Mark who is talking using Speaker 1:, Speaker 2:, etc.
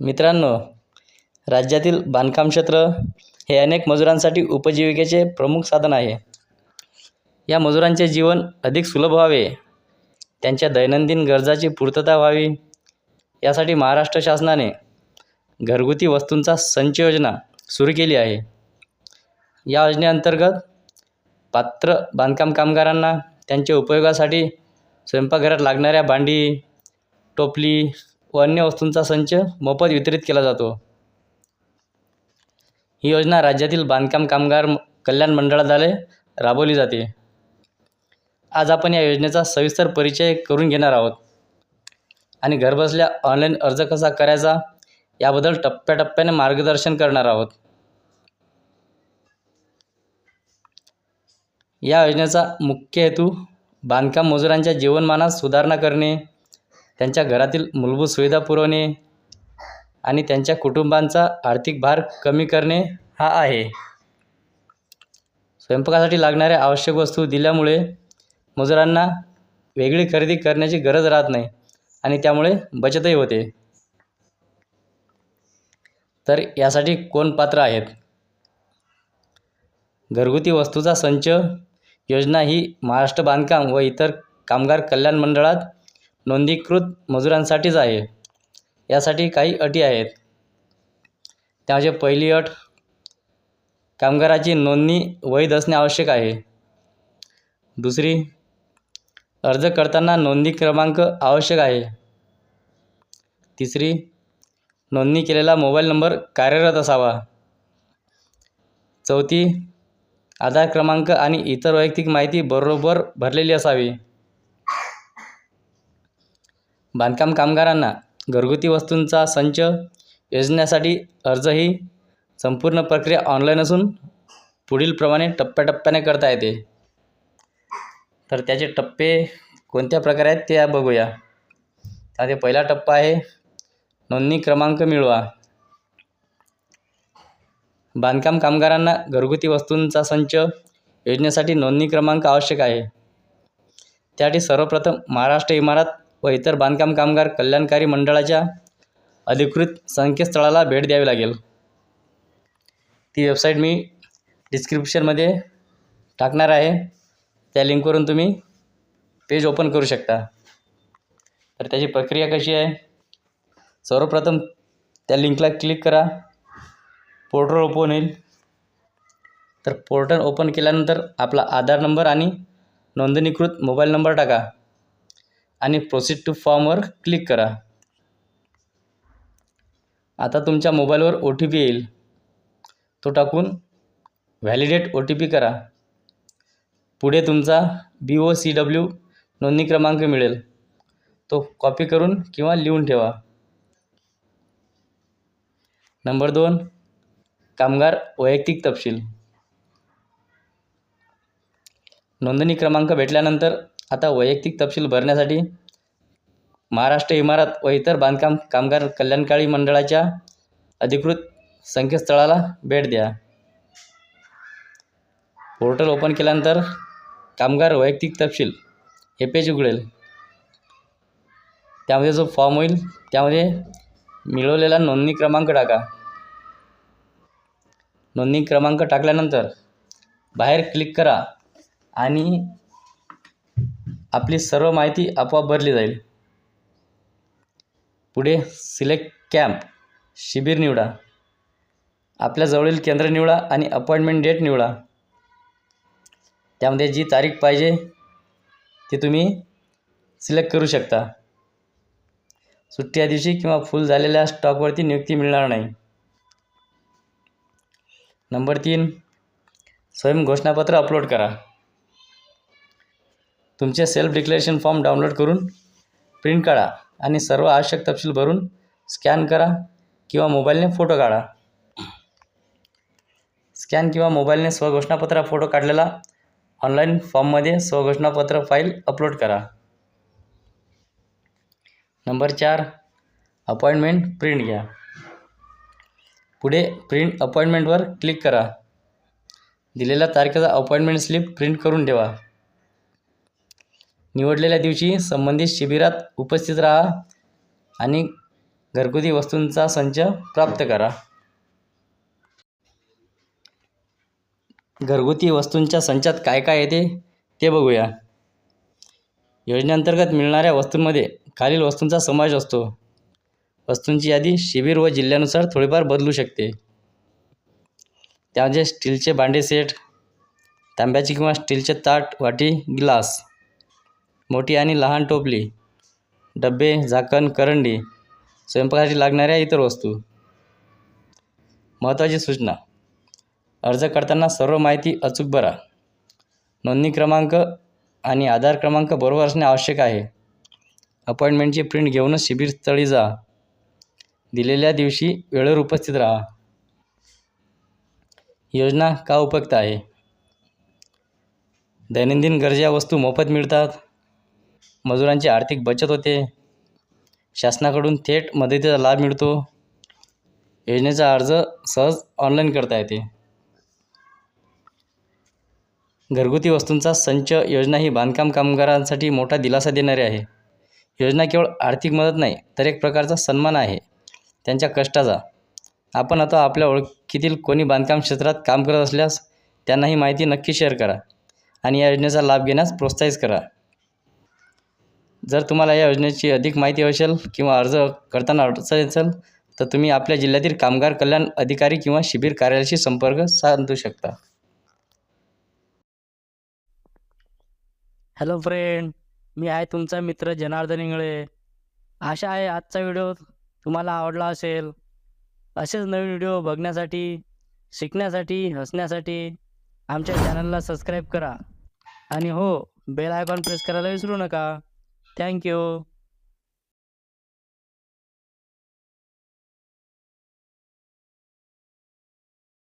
Speaker 1: मित्रांनो राज्यातील बांधकाम क्षेत्र हे अनेक मजुरांसाठी उपजीविकेचे प्रमुख साधन आहे. या मजुरांचे जीवन अधिक सुलभ व्हावे त्यांच्या दैनंदिन गरजाची पूर्तता व्हावी यासाठी महाराष्ट्र शासनाने घरगुती वस्तूंचा संच योजना सुरू केली आहे. या योजनेअंतर्गत पात्र बांधकाम कामगारांना त्यांच्या उपयोगासाठी स्वयंपाकघरात लागणाऱ्या भांडी टोपली व अन्य वस्तूंचा संच मोफत वितरित केला जातो. ही योजना राज्यातील बांधकाम कामगार कल्याण मंडळाद्वारे राबवली जाते. आज आपण या योजनेचा सविस्तर परिचय करून घेणार आहोत. आणि घरबसल्या ऑनलाईन अर्ज कसा करायचा याबद्दल टप्प्याटप्प्याने मार्गदर्शन करणार आहोत. या योजनेचा मुख्य हेतू बांधकाम मजुरांच्या जीवनमानात सुधारणा करणे त्यांच्या घरातील मूलभूत सुविधा पुरवणे आणि त्यांच्या कुटुंबांचा आर्थिक भार कमी करणे हा आहे. स्वयंपाकासाठी लागणाऱ्या आवश्यक वस्तू दिल्यामुळे मजुरांना वेगळी खरेदी करण्याची गरज राहत नाही आणि त्यामुळे बचतही होते. तर यासाठी कोण पात्र आहेत? घरगुती वस्तूचा संच योजना ही महाराष्ट्र बांधकाम व इतर कामगार कल्याण मंडळात नोंदणीकृत मजुरांसाठीच आहे. यासाठी काही अटी आहेत. त्यामध्ये पहिली अट कामगाराची नोंदणी वैध असणे आवश्यक आहे. दुसरी अर्ज करताना नोंदणी क्रमांक आवश्यक आहे. तिसरी नोंदणी केलेला मोबाईल नंबर कार्यरत असावा. चौथी आधार क्रमांक आणि इतर वैयक्तिक माहिती बरोबर भरलेली असावी. बांधकाम कामगारांना घरगुती वस्तूंचा संच योजनेसाठी अर्ज ही संपूर्ण प्रक्रिया ऑनलाईन असून पुढीलप्रमाणे टप्प्याटप्प्याने करता येते. तर त्याचे टप्पे कोणत्या प्रकारे आहेत ते बघूया. त्यामध्ये पहिला टप्पा आहे. नोंदणी क्रमांक मिळवा. बांधकाम कामगारांना घरगुती वस्तूंचा संच योजनेसाठी नोंदणी क्रमांक आवश्यक आहे. त्यासाठी सर्वप्रथम महाराष्ट्र इमारत व इतर बांधकाम कामगार कल्याणकारी मंडळाच्या अधिकृत संकेतस्थळाला भेट द्यावी लागेल. ती वेबसाईट मी डिस्क्रिप्शनमध्ये टाकणार आहे. त्या लिंकवरून तुम्ही पेज ओपन करू शकता. तर त्याची प्रक्रिया कशी आहे? सर्वप्रथम त्या लिंकला क्लिक करा. पोर्टल ओपन होईल. तर पोर्टल ओपन केल्यानंतर आपला आधार नंबर आणि नोंदणीकृत मोबाईल नंबर टाका. आणि प्रोसीड टू फॉर्मवर क्लिक करा. आता तुमच्या मोबाईलवर ओ टी पी येईल. तो टाकून व्हॅलिडेट ओ टी पी करा. पुढे तुमचा बी ओ सी डब्ल्यू नोंदणी क्रमांक मिळेल. तो कॉपी करून किंवा लिहून ठेवा. नंबर दोन कामगार वैयक्तिक तपशील. नोंदणी क्रमांक भेटल्यानंतर आता वैयक्तिक तपशील भरण्यासाठी महाराष्ट्र इमारत व इतर बांधकाम कामगार कल्याणकारी मंडळाच्या अधिकृत संकेतस्थळाला भेट द्या. पोर्टल ओपन केल्यानंतर कामगार वैयक्तिक तपशील हे पेज उघडेल. त्यामध्ये जो फॉर्म होईल त्यामध्ये मिळवलेला नोंदणी क्रमांक टाका. नोंदणी क्रमांक टाकल्यानंतर बाहेर क्लिक करा आणि आपली सर्व माहिती आपोआप भरली जाईल. पुढे सिलेक्ट कॅम्प शिबिर निवडा. आपल्या जवळील केंद्र निवडा आणि अपॉइंटमेंट डेट निवडा. त्यामध्ये जी तारीख पाहिजे ती तुम्ही सिलेक्ट करू शकता. सुट्टी या दिवशी किंवा फुल झालेल्या स्टॉकवरती नियुक्ती मिळणार नाही. नंबर तीन स्वयं घोषणापत्र अपलोड करा. तुमचे सेल्फ डिक्लेरेशन फॉर्म डाउनलोड करून प्रिंट काढा आणि सर्व आवश्यक तपशील भरून स्कॅन करा किंवा मोबाईलने फोटो काढा. स्कॅन किंवा मोबाईलने स्वघोषणापत्र फोटो काढलेला ऑनलाईन फॉर्ममध्ये स्वघोषणापत्र फाईल अपलोड करा. नंबर चार अपॉइंटमेंट प्रिंट घ्या. पुढे प्रिंट अपॉइंटमेंटवर क्लिक करा. दिलेल्या तारखेचा अपॉइंटमेंट स्लिप प्रिंट करून ठेवा. निवडलेल्या दिवशी संबंधित शिबिरात उपस्थित राहा आणि घरगुती वस्तूंचा संच प्राप्त करा. घरगुती वस्तूंच्या संचात काय काय येते ते बघूया. योजनेअंतर्गत मिळणाऱ्या वस्तूंमध्ये खालील वस्तूंचा समावेश असतो. वस्तूंची यादी शिबिर व जिल्ह्यानुसार थोडीफार बदलू शकते. त्यामध्ये स्टीलचे भांडे सेट तांब्याची किंवा स्टीलचे ताट वाटी ग्लास मोठी आणि लहान टोपली डबे झाकण करंडी स्वयंपाकासाठी लागणाऱ्या इतर वस्तू. महत्त्वाची सूचना. अर्ज करताना सर्व माहिती अचूक भरा. नोंदणी क्रमांक आणि आधार क्रमांक बरोबर असणे आवश्यक आहे. अपॉइंटमेंटची प्रिंट घेऊनच शिबिरस्थळी जा. दिलेल्या दिवशी वेळेवर उपस्थित राहा. योजना का उपयुक्त आहे? दैनंदिन गरजा वस्तू मोफत मिळतात. मजुरांची आर्थिक बचत होते. शासनाकडून थेट मदतीचा लाभ मिळतो. योजनेचा अर्ज सहज ऑनलाईन करता येते. घरगुती वस्तूंचा संच योजना ही बांधकाम कामगारांसाठी मोठा दिलासा देणारी आहे. योजना केवळ आर्थिक मदत नाही तर एक प्रकारचा सन्मान आहे. त्यांच्या कष्टाचा. आपण आता आपल्या ओळखीतील कोणी बांधकाम क्षेत्रात काम करत असल्यास त्यांना ही माहिती नक्की शेअर करा आणि या योजनेचा लाभ घेण्यास प्रोत्साहित करा. जर तुम्हाला या योजनेची अधिक माहिती हवी असेल किंवा अर्ज करताना अडचण असेल तर तुम्ही आपल्या जिल्ह्यातील कामगार कल्याण अधिकारी किंवा शिबिर कार्यालयाशी संपर्क साधू शकता.
Speaker 2: हॅलो फ्रेंड मी आहे तुमचा मित्र जनार्दन इंगळे. आशा आहे आजचा व्हिडिओ तुम्हाला आवडला असेल. असेच नवीन व्हिडिओ बघण्यासाठी शिकण्यासाठी हसण्यासाठी आमच्या चॅनलला सबस्क्राईब करा. आणि हो बेल आयकॉन प्रेस करायला विसरू नका. Thank you.